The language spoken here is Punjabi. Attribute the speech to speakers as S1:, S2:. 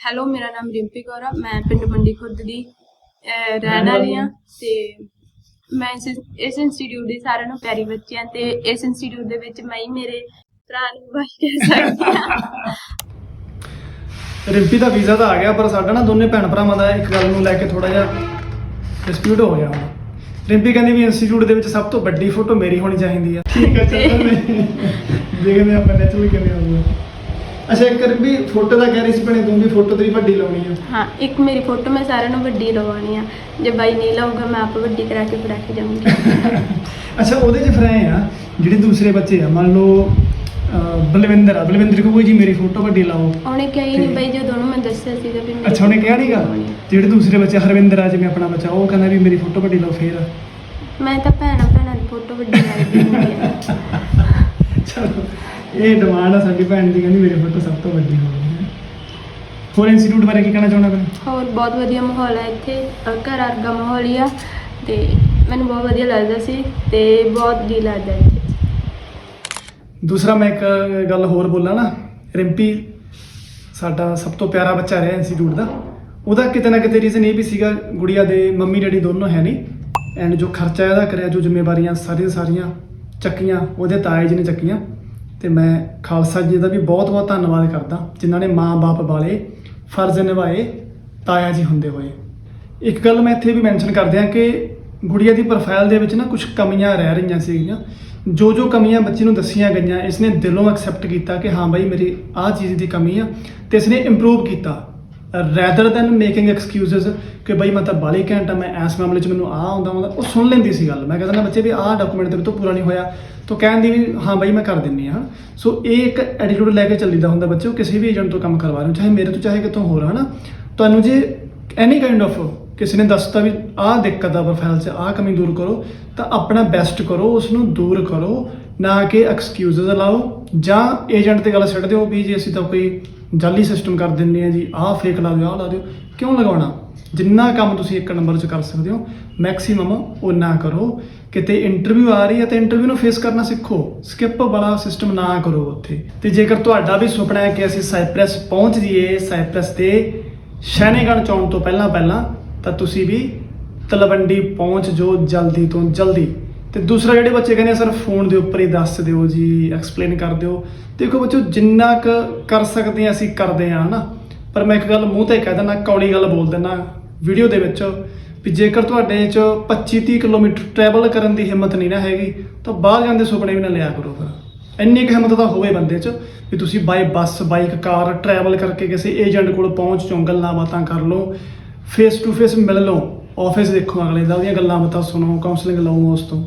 S1: ਹੈਲੋ ਮੇਰਾ ਨਾਮ ਰਿੰਪੀ ਕੌਰ ਆ। ਮੈਂ ਪਿੰਡ ਮੰਡੀ ਖੁਰਦ ਦੀ ਅਹ, ਰਹਿਣ ਵਾਲੀ ਆ ਤੇ ਮੈਂ ਇਸ ਇਸ ਇੰਸਟੀਚਿਊਟ ਦੀ ਸਾਰਿਆਂ ਨੂੰ ਪਿਆਰੀ ਬੱਚੀ ਤੇ ਇਸ ਇੰਸਟੀਚਿਊਟ ਦੇ ਵਿੱਚ ਮੈਂ ਹੀ ਮੇਰੇ ਭਰਾ ਨੂੰ ਬਾਈ ਕਹਿ ਸਕਦੀ ਆ
S2: ਰਿੰਪੀ ਦਾ ਵੀਜ਼ਾ ਤਾਂ ਆ ਗਿਆ ਪਰ ਸਾਡਾ ਨਾ ਦੋਨੇ ਭੈਣ ਭਰਾਵਾਂ ਦਾ ਇੱਕ ਗੱਲ ਨੂੰ ਲੈ ਕੇ ਥੋੜਾ ਜਿਹਾ ਡਿਸਪਿਊਟ ਹੋ ਗਿਆ ਹੁਣ। ਰਿੰਪੀ ਕਹਿੰਦੀ ਵੀ ਇੰਸਟੀਚਿਊਟ ਦੇ ਵਿੱਚ ਸਭ ਤੋਂ ਵੱਡੀ ਫੋਟੋ ਮੇਰੀ ਹੋਣੀ ਚਾਹੀਦੀ ਆ। ਠੀਕ ਹੈ ਚੱਲ ਦੇਖਦੇ ਆਪਾਂ ਨੈਚੁਰਲੀ ਕਿਵੇਂ ਹੋਊਗਾ ਅੱਛਾ ਇੱਕ ਰਿੰਪੀ ਫੋਟੋ ਦਾ ਕਹਿ ਰਹੀ ਸੀ ਭੈਣੇ ਤੂੰ ਵੀ ਫੋਟੋ ਤੇਰੀ ਵੱਡੀ ਲਾਉਣੀ ਆ।
S1: ਹਾਂ ਇੱਕ ਮੇਰੀ ਫੋਟੋ ਮੈਂ ਸਾਰਿਆਂ ਨੂੰ ਵੱਡੀ ਲਵਾਉਣੀ ਆ। ਜੇ ਬਾਈ ਨਹੀਂ ਲਾਊਗਾ ਮੈਂ ਆਪ ਵੱਡੀ ਕਰਾ ਕੇ ਫੜਾ ਕੇ ਜਾਊਂਗੀ।
S2: ਅੱਛਾ ਉਹਦੇ 'ਚ ਫਿਰ ਐਂ ਆ ਜਿਹੜੇ ਦੂਸਰੇ ਬੱਚੇ ਆ ਮੰਨ ਲਓ ਅਹ, ਬਲਵਿੰਦਰ ਆ। ਬਲਵਿੰਦਰ ਕੋ ਕੋਈ ਜੀ ਮੇਰੀ ਫੋਟੋ ਵੱਡੀ ਲਾਓ।
S1: ਉਹਨੇ ਕਿਹਾ ਹੀ ਨਹੀਂ ਬਾਈ ਜਦੋਂ ਉਹਨੂੰ ਮੈਂ ਦੱਸਿਆ ਸੀਗਾ ਵੀ ਮੇਰੀ
S2: ਅੱਛਾ ਉਹਨੇ ਕਿਹਾ
S1: ਆ।
S2: ਜਿਹੜੇ ਦੂਸਰੇ ਬੱਚੇ ਹਰਵਿੰਦਰ ਆ ਜਿਵੇਂ ਆਪਣਾ ਬੱਚਾ ਉਹ ਕਹਿੰਦਾ ਵੀ ਮੇਰੀ ਫੋਟੋ ਵੱਡੀ ਲਾਓ ਫੇਰ।
S1: ਮੈਂ ਤਾਂ ਭੈਣਾਂ ਭੈਣਾਂ ਦੀ ਫੋਟੋ ਵੱਡੀ ਲੱਗਦੀ ਹੁੰਦੀ ਆ।
S2: ਚਲੋ। ਇਹ ਡਿਮਾਂਡ ਆ ਸਾਡੀ ਭੈਣ ਦੀ ਕਹਿੰਦੀ ਮੇਰੀ ਫੋਟੋ ਸਭ ਤੋਂ ਵੱਡੀ ਹੋਣੀ ਹੈ। ਹੋਰ ਇੰਸਟੀਚਿਊਟ ਬਾਰੇ ਕੀ ਕਹਿਣਾ ਚਾਹੁੰਦਾ ਮੈਂ
S1: ਹੋਰ ਬਹੁਤ ਵਧੀਆ ਮਾਹੌਲ ਹੈ ਇੱਥੇ। ਅ, ਘਰ ਵਰਗਾ ਮਾਹੌਲ ਹੀ ਆ ਤੇ ਮੈਨੂੰ ਬਹੁਤ ਵਧੀਆ ਲੱਗਦਾ ਸੀ ਤੇ ਬਹੁਤ ਜੀ ਲੱਗਦਾ ਇੱਥੇ।
S2: ਦੂਸਰਾ ਮੈਂ ਇੱਕ ਗੱਲ ਹੋਰ ਬੋਲਾਂ ਨਾ ਰਿੰਪੀ ਸਾਡਾ ਸਭ ਤੋਂ ਪਿਆਰਾ ਬੱਚਾ ਰਿਹਾ ਇੰਸਟੀਚਿਊਟ ਦਾ। ਉਹਦਾ ਕਿਤੇ ਨਾ ਕਿਤੇ ਰੀਜ਼ਨ ਇਹ ਵੀ ਸੀਗਾ ਗੁੜੀਆ ਦੇ ਮੰਮੀ ਡੈਡੀ ਦੋਨੋਂ ਹੈ ਨਹੀਂ ਐਂਡ ਜੋ ਖਰਚਾ ਇਹਦਾ ਕਰਿਆ ਜੋ ਜ਼ਿੰਮੇਵਾਰੀਆਂ ਸਾਰੀਆਂ ਸਾਰੀਆਂ ਚੱਕੀਆਂ ਉਹਦੇ ਤਾਏ ਜੀ ਨੇ ਚੱਕੀਆਂ। ਤੇ ਮੈਂ ਖਾਲਸਾ ਜੀ ਦਾ ਵੀ ਬਹੁਤ ਬਹੁਤ ਧੰਨਵਾਦ ਕਰਦਾ, ਜਿਨ੍ਹਾਂ ਨੇ ਮਾਂ-ਬਾਪ ਵਾਲੇ ਫਰਜ਼ ਨਿਭਾਏ, ਤਾਇਆ ਜੀ ਹੁੰਦੇ ਹੋਏ। ਇੱਕ ਗੱਲ ਮੈਂ ਇੱਥੇ ਵੀ ਮੈਂਸ਼ਨ ਕਰ ਦਿਆਂ ਕਿ ਗੁੜੀਆ ਦੀ ਪ੍ਰੋਫਾਈਲ ਦੇ ਵਿੱਚ ਨਾ ਕੁਝ ਕਮੀਆਂ ਰਹਿ ਰਹੀਆਂ ਸੀਗੀਆਂ। ਜੋ ਜੋ ਕਮੀਆਂ ਬੱਚੀ ਨੂੰ ਦੱਸੀਆਂ ਗਈਆਂ, ਇਸਨੇ ਦਿਲੋਂ ਐਕਸੈਪਟ ਕੀਤਾ ਕਿ ਹਾਂ ਬਾਈ, ਮੇਰੀ ਆਹ ਚੀਜ਼ ਦੀ ਕਮੀ ਆ ਤੇ ਇਸਨੇ ਇੰਪਰੂਵ ਕੀਤਾ। ਰੈਦਰ ਦੈਨ ਮੇਕਿੰਗ ਐਕਸਕਿਊਜ਼ਸ ਕਿ ਬਈ ਮੈਂ ਤਾਂ ਬਾਲੀ ਘੰਟਾ ਮੈਂ ਇਸ ਮਾਮਲੇ 'ਚ ਮੈਨੂੰ ਆਹ ਆਉਂਦਾ ਹੁੰਦਾ ਉਹ ਸੁਣ ਲੈਂਦੀ ਸੀ ਗੱਲ। ਮੈਂ ਕਹਿੰਦਾ ਨਾ ਬੱਚੇ ਵੀ ਆਹ ਡਾਕੂਮੈਂਟ ਤੇਰੇ ਤੋਂ ਪੂਰਾ ਨਹੀਂ ਹੋਇਆ। ਤਾਂ ਕਹਿੰਦੀ ਵੀ, ਹਾਂ ਬਈ, ਮੈਂ ਕਰ ਦਿੰਨੀ ਆ। ਸੋ ਇਹ ਇੱਕ ਐਟੀਟਿਊਡ ਲੈ ਕੇ ਚੱਲੀਦਾ ਹੁੰਦਾ ਬੱਚੇ ਕਿਸੇ ਵੀ ਏਜੰਟ ਤੋਂ ਕੰਮ ਕਰਵਾ ਰਹੇ ਚਾਹੇ ਮੇਰੇ ਤੋਂ, ਚਾਹੇ ਕਿਤੋਂ ਹੋਰ, ਹਨਾ? ਤੁਹਾਨੂੰ ਜੇ ਐਨੀ ਕਾਈਂਡ ਆਫ ਕਿਸੇ ਨੇ ਦੱਸਤਾ ਵੀ ਆਹ ਦਿੱਕਤ ਆ ਪ੍ਰੋਫਾਈਲ 'ਚ, ਆਹ ਕਮੀ ਦੂਰ ਕਰੋ, ਤਾਂ ਆਪਣਾ ਬੈਸਟ ਕਰੋ ਉਸ ਨੂੰ ਦੂਰ ਕਰੋ। ਨਾ ਕਿ ਐਕਸਕਿਊਜ਼ਸ ਲਾਓ, ਜਾਂ ਏਜੰਟ ਤੇ ਗੱਲ ਛੱਡ ਦਿਓ ਵੀ ਜੀ ਅਸੀਂ ਤਾਂ ਕੋਈ ਜਾਲੀ ਸਿਸਟਮ ਕਰ ਦਿੰਨੇ ਆ ਜੀ, ਆਹ ਫੇਕ ਲਾ ਦਿਓ, ਆਹ ਲਾ ਦਿਓ, ਕਿਉਂ ਲਗਾਉਣਾ? ਜਿੰਨਾ ਕੰਮ ਤੁਸੀਂ ਇੱਕ ਨੰਬਰ 'ਚ ਕਰ ਸਕਦੇ ਹੋ ਮੈਕਸਿਮਮ ਉਹ ਨਾ ਕਰੋ। ਕਿਤੇ ਇੰਟਰਵਿਊ ਆ ਰਹੀ ਹੈ ਤਾਂ ਇੰਟਰਵਿਊ ਨੂੰ ਫੇਸ ਕਰਨਾ ਸਿੱਖੋ। ਸਕਿਪ ਵਾਲਾ ਸਿਸਟਮ ਨਾ ਕਰੋ ਉੱਥੇ। ਤੇ ਜੇਕਰ ਤੁਹਾਡਾ ਵੀ ਸੁਪਨਾ ਹੈ ਕਿ ਅਸੀਂ ਸਾਈਪ੍ਰੈਸ ਪਹੁੰਚ ਜਾਈਏ ਸਾਈਪ੍ਰੈਸ ਤੇ ਸ਼ੈਨੇਗਨ ਚੌਣ ਤੋਂ ਪਹਿਲਾਂ ਪਹਿਲਾਂ ਤਾਂ ਤੁਸੀਂ ਵੀ ਤਲਵੰਡੀ ਪਹੁੰਚ ਜੋ ਜਲਦੀ ਤੋਂ ਜਲਦੀ। ਤੇ ਦੂਸਰਾ ਜਿਹੜੇ ਬੱਚੇ ਕਹਿੰਦੇ ਆ, ਸਰ ਫੋਨ ਦੇ ਉੱਪਰ ਹੀ ਦੱਸ ਦਿਓ ਜੀ ਐਕਸਪਲੇਨ ਕਰ ਦਿਓ। ਦੇਖੋ ਬੱਚੋ, ਜਿੰਨਾ ਕੁ ਕਰ ਸਕਦੇ ਆ ਅਸੀਂ ਕਰਦੇ ਆ ਹਨਾ। ਪਰ ਮੈਂ ਇੱਕ ਗੱਲ ਮੂੰਹ ਤੇ ਕਹਿ ਦਿੰਦਾ, ਕੌੜੀ ਗੱਲ ਬੋਲ ਦਿੰਦਾ ਵੀਡੀਓ ਦੇ ਵਿੱਚ ਵੀ ਜੇਕਰ ਤੁਹਾਡੇ ਚ 25 30 ਕਿਲੋਮੀਟਰ ਟਰੈਵਲ ਕਰਨ ਦੀ ਹਿੰਮਤ ਨਹੀਂ ਨਾ ਹੈਗੀ, ਤਾਂ ਬਾਹਰ ਜਾਂਦੇ ਸੁਪਨੇ ਵੀ ਨਾ ਲਿਆ ਕਰੋ ਫਿਰ। ਇੰਨੀ ਕੁ ਹਿੰਮਤ ਤਾਂ ਹੋਵੇ ਬੰਦੇ 'ਚ ਵੀ ਤੁਸੀਂ ਬਾਈ ਬੱਸ ਬਾਈਕ ਕਾਰ ਟਰੈਵਲ ਕਰਕੇ ਕਿਸੇ ਏਜੰਟ ਕੋਲ ਪਹੁੰਚ ਜਾਓ, ਗੱਲਾਂ ਬਾਤਾਂ ਕਰ ਲਓ ਫੇਸ ਟੂ ਫੇਸ ਮਿਲ ਲਓ। ਆਫਿਸ ਦੇਖੋ ਅਗਲੇ ਦਾ ਉਹਦੀਆਂ ਗੱਲਾਂ ਬਾਤਾਂ ਸੁਣੋ ਕਾਉਂਸਲਿੰਗ ਲਓ ਉਸ ਤੋਂ।